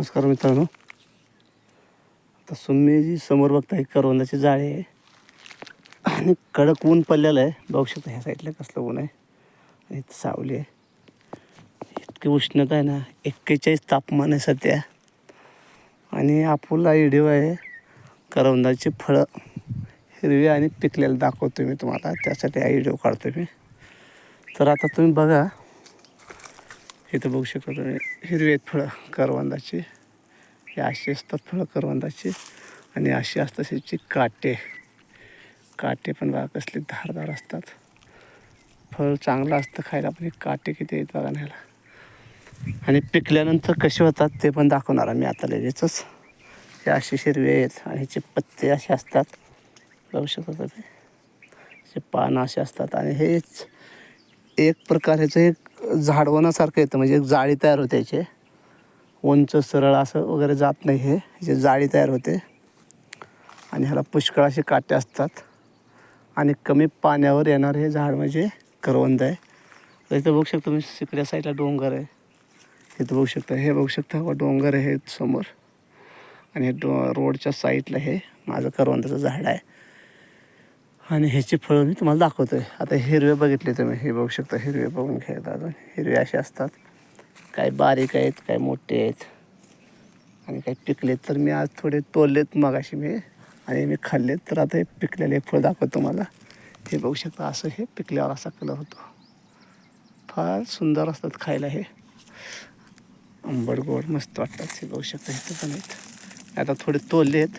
नमस्कार मित्रांनो. आता सुम्मेजी जी समोर बघताय करवंदाची जाळे. आहे आणि कडक ऊन पडलेलं आहे. बघू शकता ह्या साईडला कसलं ऊन आहे. आणि सावली आहे. इतकी उष्णता आहे ना एक्केचाळीस तापमान आहे सध्या. आणि आपुला व्हिडिओ आहे करवंदाची फळं हिरवी आणि पिकलेलं दाखवतो मी तुम्हाला. त्यासाठी हा व्हिडिओ काढतो मी. तर आता तुम्ही बघा इथं बघू शकतो तुम्ही हिरवी आहेत फळं करवंदाची. हे अशी असतात फळं करवंदाची. आणि अशी असतात त्याची काटे. काटे पण बघा कसले धारदार असतात. फळ चांगलं असतं खायला पण हे काटे किती आहेत बघा न्यायला आणि पिकल्यानंतर कसे होतात ते पण दाखवणार आम्ही आता लगेचच. हे असे हिरवे आहेत आणि ह्याचे पत्ते असे असतात. बघू शकतो तुम्ही. पानं असे असतात. आणि हेच एक प्रकारचं एक झाडवणासारखं येतं. म्हणजे एक जाळी तयार होते याचे. उंच सरळ असं वगैरे जात नाही हे. याचे जाळी तयार होते. आणि ह्याला पुष्कळ असे काटे असतात. आणि कमी पाण्यावर येणार हे झाड म्हणजे करवंद आहे. इथं बघू शकता तुम्ही तिकड्या साईडला डोंगर आहे. इथं बघू शकता. हे बघू शकता व डोंगर आहे समोर. आणि हे डो रोडच्या साईडला हे माझं करवंदाचं झाड आहे. आणि ह्याची फळं मी तुम्हाला दाखवतो आहे आता हिरवे बघितले तुम्ही. हे बघू शकता हिरवे बघून घ्यायला अजून. हिरवे असे असतात. काही बारीक आहेत काही मोठे आहेत. आणि काही पिकलेत. तर मी आज थोडे तोडलेत मगाशी मी आणि मी खाल्लेत. तर आता हे पिकलेले फळ दाखवतो तुम्हाला. हे बघू शकता असं हे पिकल्यावर असा कलर होतो. फार सुंदर असतात खायला हे. आंबट गोड मस्त वाटतात. हे बघू शकता इथं पण आहेत. आता थोडे तोलले आहेत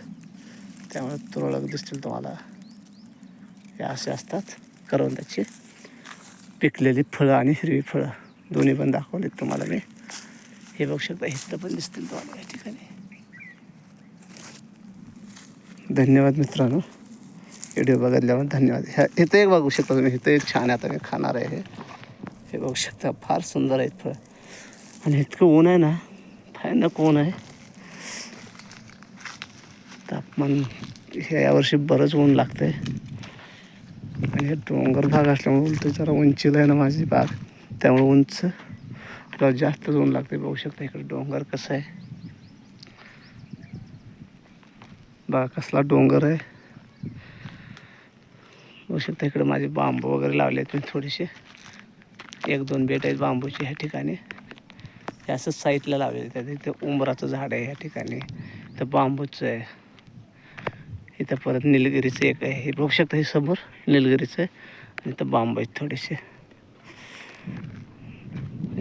त्यामुळे तुरळक दिसतील तुम्हाला. हे असे असतात करवंदाची. पिकलेली फळं आणि हिरवी फळं. दोन्ही पण दाखवलेत तुम्हाला मी. हे बघू शकता इथं पण दिसतील तुम्हाला या ठिकाणी. धन्यवाद मित्रांनो. व्हिडिओ बघितल्यावर धन्यवाद. ह्या इथं एक बघू शकता तुम्ही. इथं एक छान आता मी खाणार आहे हे. हे बघू शकता फार सुंदर आहेत फळं. आणि इतकं ऊन आहे ना भयानक ऊन आहे. तापमान हे यावर्षी बरंच ऊन लागतं आहे आणि हे डोंगर भाग असल्यामुळे उलट जरा उंचीला आहे ना माझी बाग. त्यामुळे उंच तुला जास्त ऊन लागते बघू शकता इकडे डोंगर कसं आहे. बघा कसला डोंगर आहे. बघू शकता इकडे माझे बांबू वगैरे लावले आहेत मी थोडेसे. एक दोन बेट आहेत बांबूचे ह्या ठिकाणी. हे असं साईडला लावलेले त्या तिथे उंबराचं झाड आहे ह्या ठिकाणी. तर बांबूचं आहे. इथं परत निलगिरीचं एक आहे. हे बघू शकता हे समोर निलगिरीचं आहे. आणि इथं बांबू आहेत थोडेसे.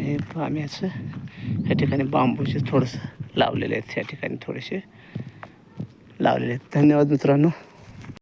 हे आम्ही असं ह्या ठिकाणी बांबूचे थोडंसं लावलेले आहेत. ह्या ठिकाणी थोडेसे लावलेले आहेत. धन्यवाद मित्रांनो.